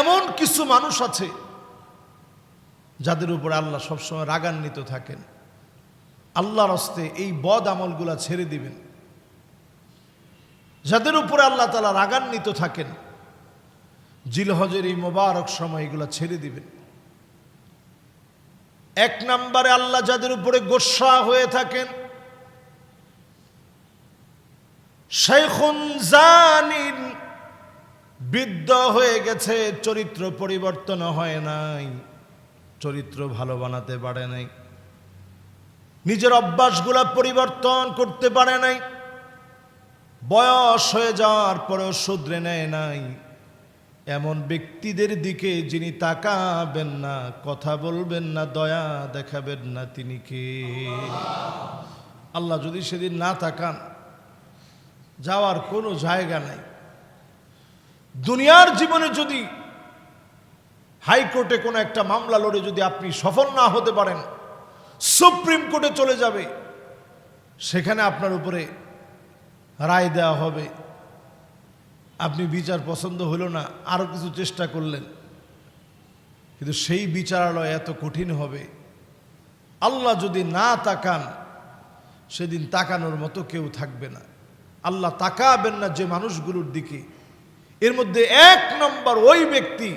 এমন কিছু মানুষ আছে যাদের উপর আল্লাহ সবসময় রাগান্বিত থাকেন। আল্লাহর হস্তে এই বদ আমলগুলা ছেড়ে দিবেন। যাদের উপরে আল্লাহ তালা রাগান্বিত থাকেন, জিলহজের এই মোবারক সময় এগুলা ছেড়ে দিবেন। এক নম্বরে আল্লাহ যাদের উপরে গোসা হয়ে থাকেন শেখুন জানিন বৃদ্ধ হয়ে গেছে, চরিত্র পরিবর্তন হয় নাই। চরিত্র ভালো বানাতে পারে নাই। নিজের অভ্যাসগুলা পরিবর্তন করতে পারে নাই। বয়স হয়ে যাওয়ার পরেও শুধরে নেয় নাই। এমন ব্যক্তিদের দিকে যিনি তাকাবেন না, কথা বলবেন না, দয়া দেখাবেন না তিনি কে? আল্লাহ যদি সেদিন না তাকান, যাওয়ার কোনো জায়গা নাই। দুনিয়ার জীবনে যদি হাইকোর্টে কোনো একটা মামলা লড়ে যদি আপনি সফল না হতে পারেন, সুপ্রিম কোর্টে চলে যাবে, সেখানে আপনার উপরে রায় দেওয়া হবে। আপনি বিচার পছন্দ হলো না আরও কিছু চেষ্টা করলেন, কিন্তু সেই বিচারালয় এত কঠিন হবে। আল্লাহ যদি না তাকান, সেদিন তাকানোর মতো কেউ থাকবে না। আল্লাহ তাকাবেন না যে মানুষগুলোর দিকে। এর মধ্যে এক নম্বর ওই ব্যক্তি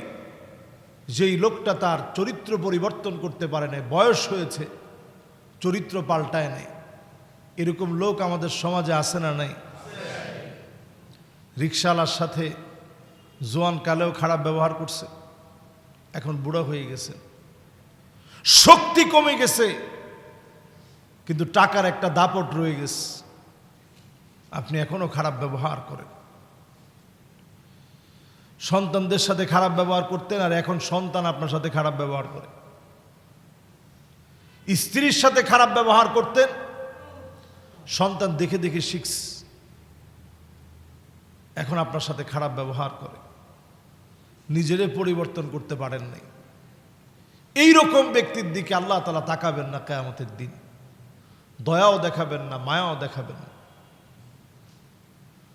যেই লোকটা তার চরিত্র পরিবর্তন করতে পারে নাই, বয়স হয়েছে, চরিত্র পাল্টায় নাই। এরকম লোক আমাদের সমাজে আসে না নাই? রিক্সাওয়ালার সাথে জোয়ান কালেও খারাপ ব্যবহার করছে, এখন বুড়ো হয়ে গেছে। শক্তি কমে গেছে, কিন্তু টাকার একটা দাপট রয়ে গেছে। আপনি এখনও খারাপ ব্যবহার করেন। সন্তানদের সাথে খারাপ ব্যবহার করতেন আর এখন সন্তান আপনার সাথে খারাপ ব্যবহার করে। স্ত্রীর সাথে খারাপ ব্যবহার করতেন, সন্তান দেখে দেখে শিখস। এখন আপনার সাথে খারাপ ব্যবহার করে। নিজেরে পরিবর্তন করতে পারেন নাই। এই রকম ব্যক্তির দিকে আল্লাহ তালা তাকাবেন না কেয়ামতের দিন। দয়াও দেখাবেন না, মায়াও দেখাবেন না।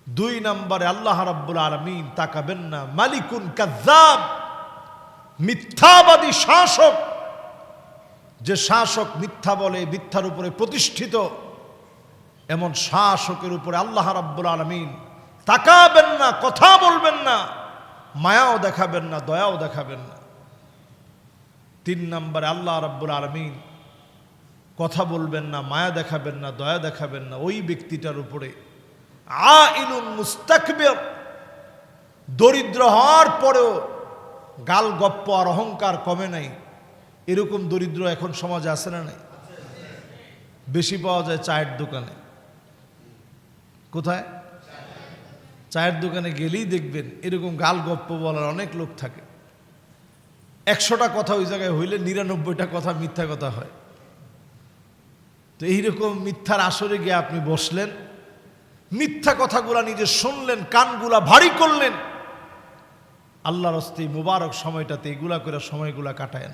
দুই নম্বরে আল্লাহ রাব্বুল আলমিন তাকাবেন না, মালিকুন কাজাব মিথ্যাবাদী শাসক। যে শাসক মিথ্যা বলে, মিথ্যার উপরে প্রতিষ্ঠিত, এমন শাসকের উপরে আল্লাহ রাব্বুল আলমিন তাকাবেন না, কথা বলবেন না, মায়াও দেখাবেন না, দয়াও দেখাবেন না। তিন নম্বরে আল্লাহ রাব্বুল আলমিন কথা বলবেন না, মায়া দেখাবেন না, দয়া দেখাবেন না, ওই ব্যক্তিটার উপরে আইলুন দরিদ্র হওয়ার পরেও গাল গপ্প আর অহংকার কমে নাই। এরকম দরিদ্র এখন সমাজে আছে না নাই? বেশি পাওয়া যায় চায়ের দোকানে। কোথায়? চায়ের দোকানে গেলেই দেখবেন এরকম গাল গপ্প বলার অনেক লোক থাকে। একশোটা কথা ওই জায়গায় হইলে নিরানব্বইটা কথা মিথ্যা কথা হয়। তো এইরকম মিথ্যার আসরে গিয়ে আপনি বসলেন। মিথ্যা কথাগুলা নিজে শুনলেন, কানগুলা ভারী করলেন। আল্লাহর হস্তে মুবারক সময়টাতে এগুলা করে সময়গুলা কাটায়েন।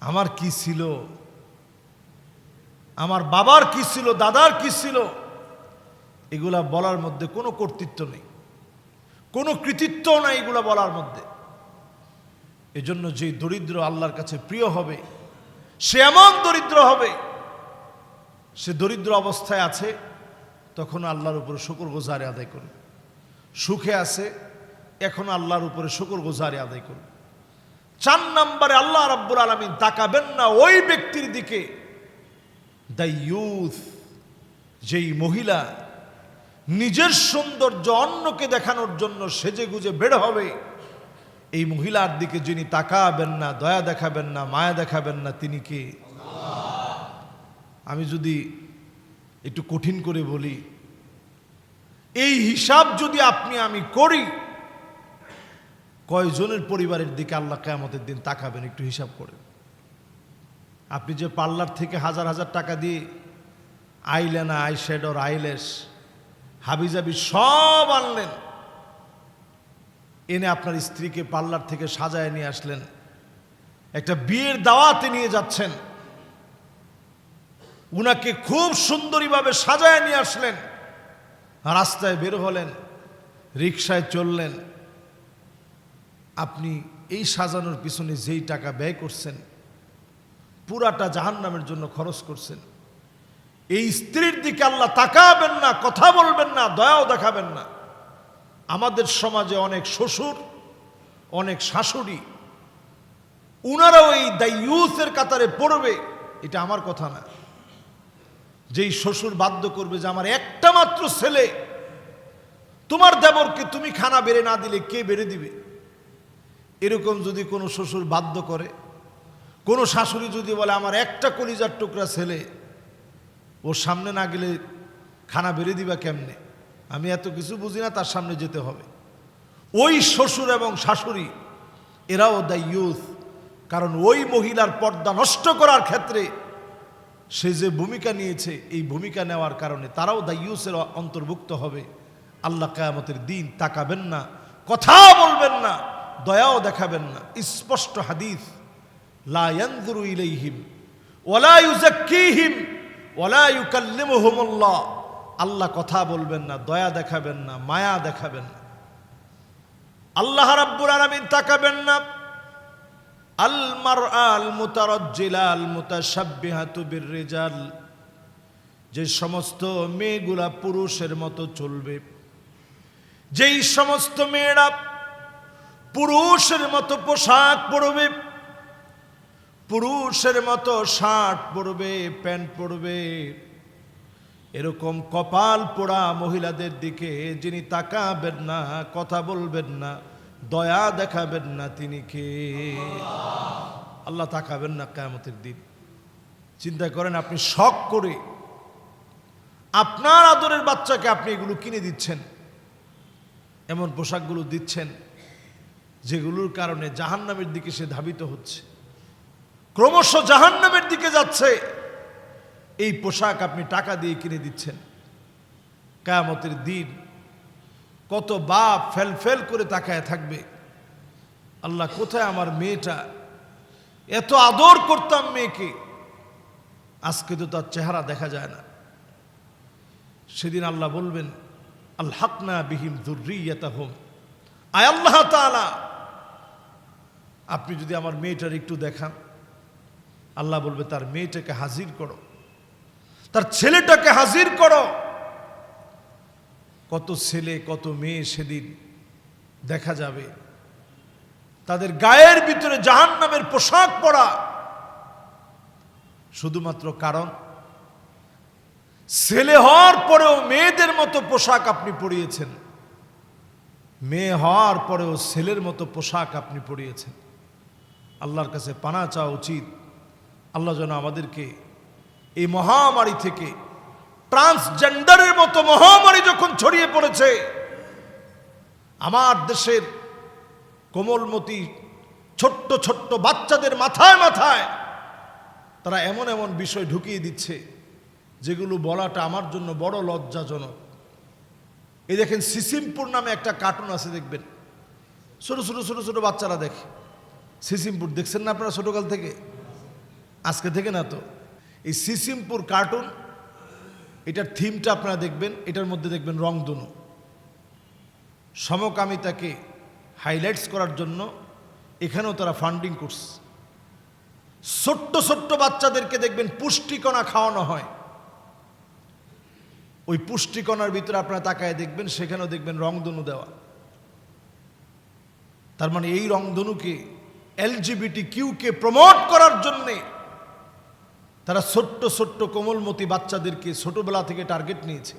আমার কি ছিল? আমার বাবার কি ছিল? দাদার কি ছিল? এগুলা বলার মধ্যে কোনো কর্তৃত্ব নেই। কোনো কৃতিত্ব নাই এগুলা বলার মধ্যে। এজন্য যে দরিদ্র আল্লাহর কাছে প্রিয় হবে, সে এমন দরিদ্র হবে, সে দরিদ্র অবস্থায় আছে তখন আল্লাহর উপরে শুকর গোজারে আদায় করবে সুখে আছে এখন আল্লাহর উপরে শুকর গোজারে আদায় করবে চার নম্বরে আল্লাহ রাব্বুল আলমিন তাকাবেন না ওই ব্যক্তির দিকে। দ্য ইউথ যেই মহিলা, নিজের সৌন্দর্য অন্যকে দেখানোর জন্য সেজে গুজে বের হবে। এই মহিলার দিকে যিনি তাকাবেন না, দয়া দেখাবেন না, মায়া দেখাবেন না, তিনি কে? আমি যদি একটু কঠিন করে বলি। এই হিসাব যদি আপনি আমি করি, কয়জনের পরিবারের দিকে আল্লাহ কেয়ামতের দিন তাকাবেন একটু হিসাব করে। আপনি যে পার্লার থেকে হাজার হাজার টাকা দিয়ে আইলেনা আই শ্যাডোর আইলেস, হাবিজাবি সব আনলেন। এনে আপনার স্ত্রীকে পার্লার থেকে সাজায় নিয়ে আসলেন। একটা বিয়ের দাওয়াতে নিয়ে যাচ্ছেন। উনাকে খুব সুন্দরীভাবে সাজায় নিয়ে আসলেন। রাস্তায় বের হলেন রিক্সায় চললেন। আপনি এই সাজানোর পিছনে যেই টাকা ব্যয় করছেন, পুরাটা জাহান্নামের জন্য খরচ করছেন। এই স্ত্রীর দিকে আল্লাহ তাকাবেন না, কথা বলবেন না, দয়াও দেখাবেন না। আমাদের সমাজে অনেক শ্বশুর, অনেক শাশুড়ি, উনারাও এই দায়ুসের কাতারে পড়বে, এটা আমার কথা না। যেই শ্বশুর বাধ্য করবে যে আমার একটা মাত্র ছেলে, তোমার দেবরকে তুমি খানা বেড়ে না দিলে কে বেড়ে দিবে? এরকম যদি কোনো শ্বশুর বাধ্য করে, কোনো শাশুড়ি যদি বলে, আমার একটা কলিজার টুকরা ছেলে, ওর সামনে না গেলে খানা বেড়ে দিবা কেমনে? আমি এত কিছু বুঝি না, তার সামনে যেতে হবে। ওই শ্বশুর এবং শাশুড়ি, এরাও দ্য ইউথ, কারণ ওই মহিলার পর্দা নষ্ট করার ক্ষেত্রে সে যে ভূমিকা নিয়েছে, এই ভূমিকা নেওয়ার কারণে তারাও দ্য ইউসের অন্তর্ভুক্ত হবে। আল্লাহ কায়ামতের দিন তাকাবেন না, কথা বলবেন না, দয়াও দেখাবেন না। স্পষ্ট হাদিস আল্লাহ কথা বলবেন না, দয়া দেখাবেন না, মায়া দেখাবেন না। আল্লাহ রাব্বুল আলামিন তাকাবেন না আল মারআল মুতারাজ্জিলা আল মুতাশাব্বিহাতু বিররিজাল। যে সমস্ত মেয়েগুলা পুরুষের মতো চলবে। যেই সমস্ত মেয়েরা পুরুষের মতো পোশাক পরবে, পুরুষের মতো শার্ট পরবে, প্যান্ট পরবে, এরকম কপাল পোড়া মহিলাদের দিকে যিনি তাকাবেন না, কথা বলবেন না দয়া দেখাবেন না তিনি কে? আল্লাহ তাকাবেন না কেয়ামতের দিন। চিন্তা করেন আপনি শখ করে আপনার আদরের বাচ্চাকে আপনি এগুলো কিনে দিচ্ছেন, এমন পোশাকগুলো দিচ্ছেন, যেগুলোর কারণে জাহান্নামের দিকে সে ধাবিত হচ্ছে। ক্রমশ জাহান্নামের দিকে যাচ্ছে। এই পোশাক আপনি টাকা দিয়ে কিনে দিচ্ছেন। কায়ামতের দিন কত বাপ ফেল ফেল করে তাকায় থাকবে। আল্লাহ, কোথায় আমার মেয়েটা? এত আদর করতাম মেয়েকে। আজকে তো তার চেহারা দেখা যায় না। সেদিন আল্লাহ বলবেন আল্লাহনা বিহিম হোম আয় আল্লাহ তাআলা, আপনি যদি আমার মেয়েটার একটু দেখান। আল্লাহ বলবে, তার মেয়েটাকে হাজির করো। তার ছেলেটাকে হাজির করো। কত ছেলে, কত মেয়ে সেদিন দেখা যাবে। তাদের গায়ের ভিতরে জাহান নামের পোশাক পরা। শুধুমাত্র কারণ, ছেলে হওয়ার পরেও মেয়েদের মতো পোশাক আপনি পরিয়েছেন। মেয়ে হওয়ার পরেও ছেলের মতো পোশাক আপনি পরিয়েছেন। আল্লাহর কাছে পানা চাওয়া উচিত। আল্লাহ যেন আমাদেরকে এই মহামারী থেকে ট্রান্সজেন্ডারের মতো মহামারী যখন ছড়িয়ে পড়েছে, আমার দেশের কোমলমতি ছোট্ট ছোট্ট বাচ্চাদের মাথায় মাথায় তারা এমন এমন বিষয় ঢুকিয়ে দিচ্ছে, যেগুলো বলাটা আমার জন্য বড় লজ্জাজনক। এই দেখেন, সিসিমপুর নামে একটা কার্টুন আছে, দেখবেন। ছোটো ছোটো ছোটো ছোটো বাচ্চারা দেখে। সিসিমপুর, দেখছেন না আপনারা ছোটোকাল থেকে? আজকে থেকে না তো? এই সিসিমপুর কার্টুন এটার থিমটা আপনারা দেখবেন, এটার মধ্যে দেখবেন রং রংধনু সমকামিতাকে হাইলাইটস করার জন্য এখানেও তারা ফান্ডিং করছে ছোট্ট ছোট্ট বাচ্চাদেরকে দেখবেন পুষ্টিকণা খাওয়ানো হয়। ওই পুষ্টিকণার ভিতরে আপনারা তাকায় দেখবেন, সেখানেও দেখবেন রংধনু দেওয়া। তার মানে এই রংধনুকে এলজিবিটি কিউকে প্রমোট করার জন্যে তারা ছোট্ট ছোট্ট কোমলমতি বাচ্চাদেরকে ছোটবেলা থেকে টার্গেট নিয়েছে।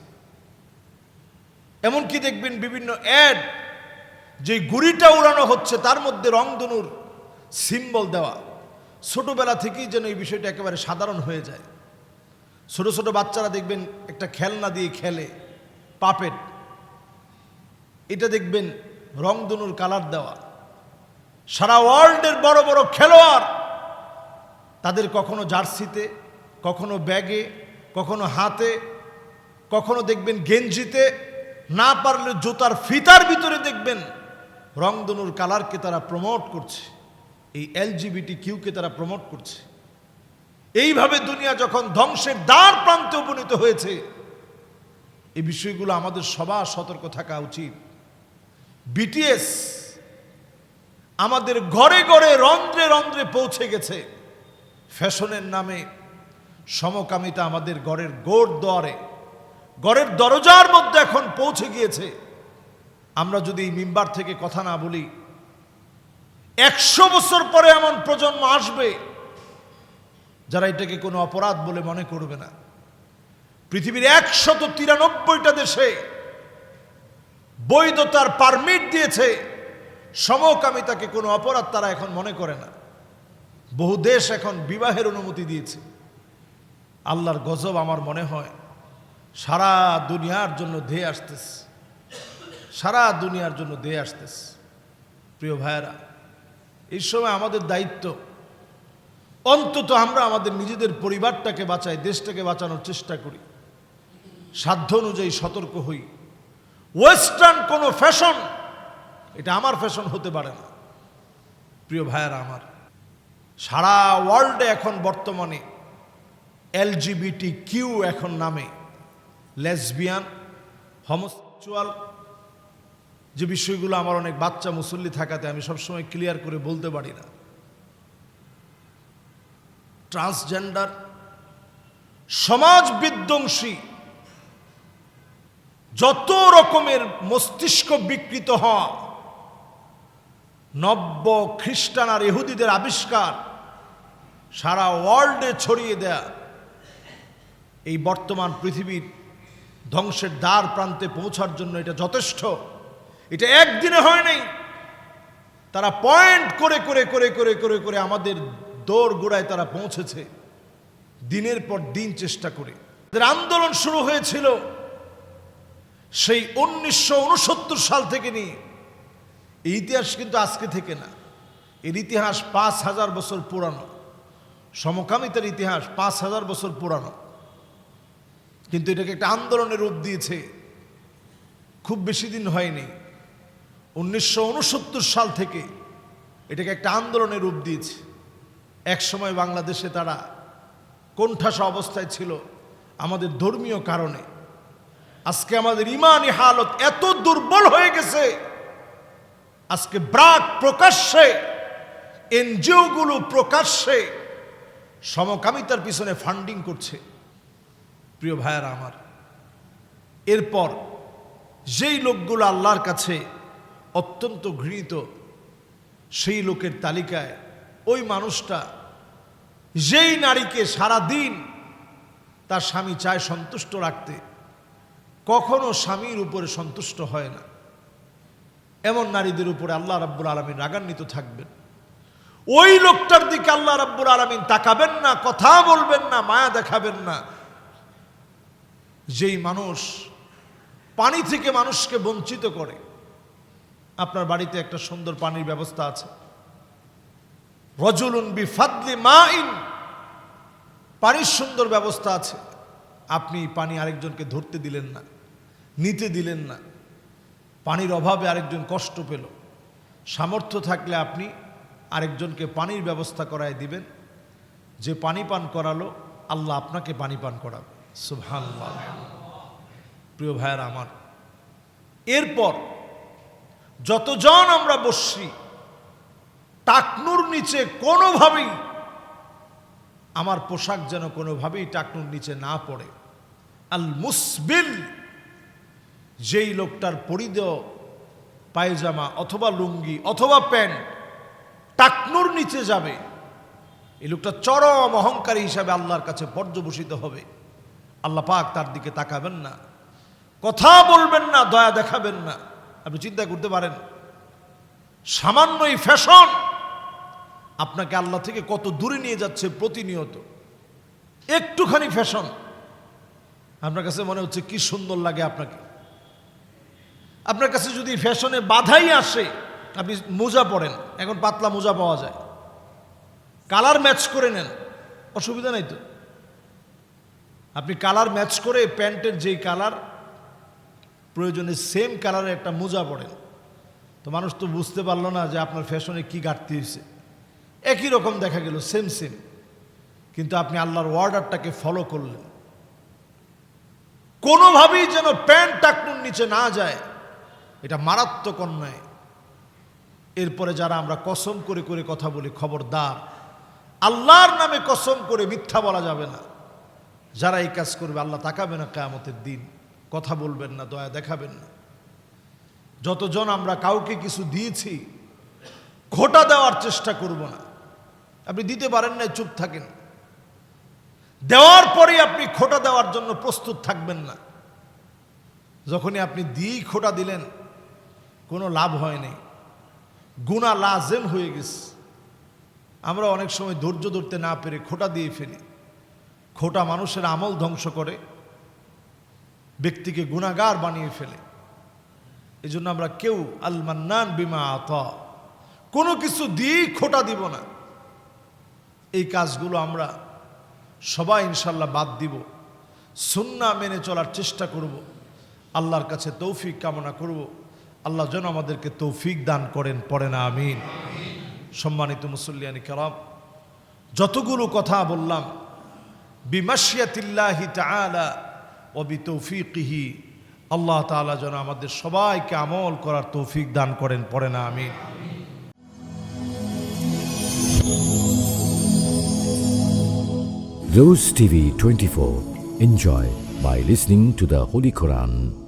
এমনকি দেখবেন বিভিন্ন অ্যাড, যে গুড়িটা উড়ানো হচ্ছে, তার মধ্যে রংধনুর সিম্বল দেওয়া। ছোটবেলা থেকেই যেন এই বিষয়টা একেবারে সাধারণ হয়ে যায়। ছোট ছোট বাচ্চারা দেখবেন একটা খেলনা দিয়ে খেলে, পাপেট। এটা দেখবেন রংধনুর কালার দেওয়া। সারা ওয়ার্ল্ডের বড় বড় খেলোয়াড় তাদের কখনো জার্সিতে, কখনো ব্যাগে, কখনো হাতে, কখনো দেখবেন গেঞ্জিতে, না পারলে জুতার ফিতার ভিতরে দেখবেন রংধনুর কালারকে তারা প্রমোট করছে, এই এলজিবিটি কিউকে তারা প্রমোট করছে। এইভাবে দুনিয়া যখন ধ্বংসের দ্বার প্রান্তে উপনীত হয়েছে, এই বিষয়গুলো আমাদের সবার সতর্ক থাকা উচিত। বিটিএস আমাদের ঘরে ঘরে রন্ধ্রে রন্ধ্রে পৌঁছে গেছে। ফ্যাশনের নামে সমকামিতা আমাদের ঘরের গোড় দরে ঘরের দরজার মধ্যে এখন পৌঁছে গিয়েছে। আমরা যদি এই মিম্বার থেকে কথা না বলি, একশো বছর পরে এমন প্রজন্ম আসবে যারা এটাকে কোনো অপরাধ বলে মনে করবে না। পৃথিবীর একশত তিরানব্বইটা দেশে বৈধতার পারমিট দিয়েছে, সমকামিতাকে কোনো অপরাধ তারা এখন মনে করে না। বহু দেশ এখন বিবাহের অনুমতি দিয়েছে। আল্লাহর গজব আমার মনে হয়। সারা দুনিয়ার জন্য ধেয়ে আসতেছে। সারা দুনিয়ার জন্য ধেয়ে আসতেছে। প্রিয় ভাইয়েরা, এই সময় আমাদের দায়িত্ব অন্তত আমরা আমাদের নিজেদের পরিবারটাকে বাঁচাই, দেশটাকে বাঁচানোর চেষ্টা করি। সাধ্য অনুযায়ী সতর্ক হই। ওয়েস্টার্ন কোনো ফ্যাশন এটা আমার ফ্যাশন হতে পারে না। প্রিয় ভাইয়েরা আমার সারা ওয়ার্ল্ডে এখন বর্তমানে এলজিবিটি কিউ এখন নামে লেসবিয়ান হোমোসেক্সুয়াল যে বিষয়গুলো আমার অনেক বাচ্চা মুসল্লি থাকাতে আমি সবসময় ক্লিয়ার করে বলতে পারি না। ট্রান্সজেন্ডার সমাজ বিধ্বংসী যত রকমের মস্তিষ্ক বিকৃত হওয়া, নব্য খ্রিস্টান আর ইহুদিদের আবিষ্কার সারা ওয়ার্ল্ডে ছড়িয়ে দেয়া এই বর্তমান পৃথিবীর ধ্বংসের দ্বার প্রান্তে পৌঁছার জন্য এটা যথেষ্ট। এটা একদিনে হয় নাই। তারা পয়েন্ট করে করে করে করে করে করে আমাদের দৌড় গোড়ায় তারা পৌঁছেছে। দিনের পর দিন চেষ্টা করে। তাদের আন্দোলন শুরু হয়েছিল সেই উনিশশো সাল থেকে নিয়ে। এই ইতিহাস কিন্তু আজকে থেকে না। এর ইতিহাস পাঁচ হাজার বছর পুরানো। সমকামিতার ইতিহাস পাঁচ হাজার বছর পুরানো। কিন্তু এটাকে একটা আন্দোলনের রূপ দিয়েছে। খুব বেশি দিন হয়নি। উনিশশো উনসত্তর সাল থেকে এটাকে একটা আন্দোলনের রূপ দিয়েছে। এক সময় বাংলাদেশে তারা কোণঠাসা অবস্থায় ছিল আমাদের ধর্মীয় কারণে। আজকে আমাদের ইমানি হালত এত দুর্বল হয়ে গেছে। আজকে ব্রাক প্রকাশ্যে, এনজিওগুলো প্রকাশ্যে সমকামিতার পিছনে ফান্ডিং করছে। প্রিয় ভাইয়ারা আমার, এরপর যেই লোকগুলো আল্লাহর কাছে অত্যন্ত ঘৃণিত, সেই লোকের তালিকায় ওই মানুষটা যেই নারীকে সারা দিন তার স্বামী চায় সন্তুষ্ট রাখতে, কখনো স্বামীর উপরে সন্তুষ্ট হয় না। এমন নারীদের উপরে আল্লাহ রাব্বুল আলমিন রাগান্বিত থাকবেন। ওই লোকটার দিকে আল্লাহ রাব্বুল আলমিন তাকাবেন না, কথা বলবেন না, মায়া দেখাবেন না। যেই মানুষ পানি থেকে মানুষকে বঞ্চিত করে, আপনার বাড়িতে একটা সুন্দর পানির ব্যবস্থা আছে। রজুলুন বি ফাদলি মা ইন পানির সুন্দর ব্যবস্থা আছে। আপনি পানি আরেকজনকে ধরতে দিলেন না, নিতে দিলেন না। পানির অভাবে আরেকজন কষ্ট পেল। সামর্থ্য থাকলে আপনি আরেকজনকে পানির ব্যবস্থা করায় দিবেন। যে পানি পান করালো, আল্লাহ আপনাকে পানি পান করাবে। সুবহানাল্লাহ। প্রিয় ভাইয়ের আমার, এরপর যতজন আমরা বসছি, টাকনুর নিচে কোনোভাবেই, আমার পোশাক যেন কোনোভাবেই টাকনুর নিচে না পড়ে। আল মুসবিল, যেই লোকটার পরিধেয় পায়জামা অথবা লুঙ্গি অথবা প্যান্ট টাকনুর নিচে যাবে। এই লোকটা চরম অহংকারী হিসাবে আল্লাহর কাছে পর্যবসিত হবে। আল্লাহ পাক তার দিকে তাকাবেন না। কথা বলবেন না, দয়া দেখাবেন না। আপনি চিন্তা করতে পারেন, সামান্যই ফ্যাশন আপনাকে আল্লাহ থেকে কত দূরে নিয়ে যাচ্ছে প্রতিনিয়ত। একটুখানি ফ্যাশন আপনার কাছে মনে হচ্ছে কি সুন্দর লাগে আপনাকে। আপনার কাছে যদি ফ্যাশনে বাধাই আসে আপনি মোজা পরেন, এখন পাতলা মোজা পাওয়া যায়। কালার ম্যাচ করে নেন, অসুবিধা নাই তো। আপনি কালার ম্যাচ করে প্যান্টের যেই কালার, প্রয়োজনে সেম কালারের একটা মোজা পড়েন তো মানুষ তো বুঝতে পারল না যে আপনার ফ্যাশনে কি ঘাটতি হয়েছে। একই রকম দেখা গেল, সেম সেম। কিন্তু আপনি আল্লাহর ওয়ার্ডারটাকে ফলো করলেন। কোনোভাবেই যেন প্যান্ট টাকনুর নিচে না যায়, এটা মারাত্মক অন্যায়। এরপরে যারা আমরা কসম করে করে কথা বলি, খবরদার, আল্লাহর নামে কসম করে মিথ্যা বলা যাবে না। যারা এই কাজ করবে, আল্লাহ তাকাবে না কেয়ামতের দিন। কথা বলবেন না, দয়া দেখাবেন না। যতজন আমরা কাউকে কিছু দিয়েছি খোটা দেওয়ার চেষ্টা করব না। আপনি দিতে পারেন না চুপ থাকেন। দেওয়ার পরে আপনি খোটা দেওয়ার জন্য প্রস্তুত থাকবেন না। যখনই আপনি দিয়েই খোটা দিলেন, কোনো লাভ হয়নি গুণা লাজেম হয়ে গেছে। আমরা অনেক সময় ধৈর্য ধরতে না পেরে খোটা দিয়ে ফেলি। খোটা মানুষের আমল ধ্বংস করে, ব্যক্তিকে গুণাগার বানিয়ে ফেলে। এই জন্য আমরা কেউ আল মান্নান বিমা আত, কোনো কিছু দিয়েই খোটা দিব না। এই কাজগুলো আমরা সবাই ইনশাল্লাহ বাদ দিব, সুন্না মেনে চলার চেষ্টা করব, আল্লাহর কাছে তৌফিক কামনা করব। আল্লাহ যেন আমাদেরকে তৌফিক দান করেন, পড়ে না, আমিন সম্মানিত মুসল্লিয়ানি কালাম যতগুলো কথা বললাম, বিমাশিয়াতিল্লাহি তাআলা ও বিতৌফিকিহি, আল্লাহ তাআলা যেন আমাদের সবাইকে আমল করার তৌফিক দান করেন, পড়ে না, আমিন Rose TV 24. Enjoy by listening to the Holy Quran.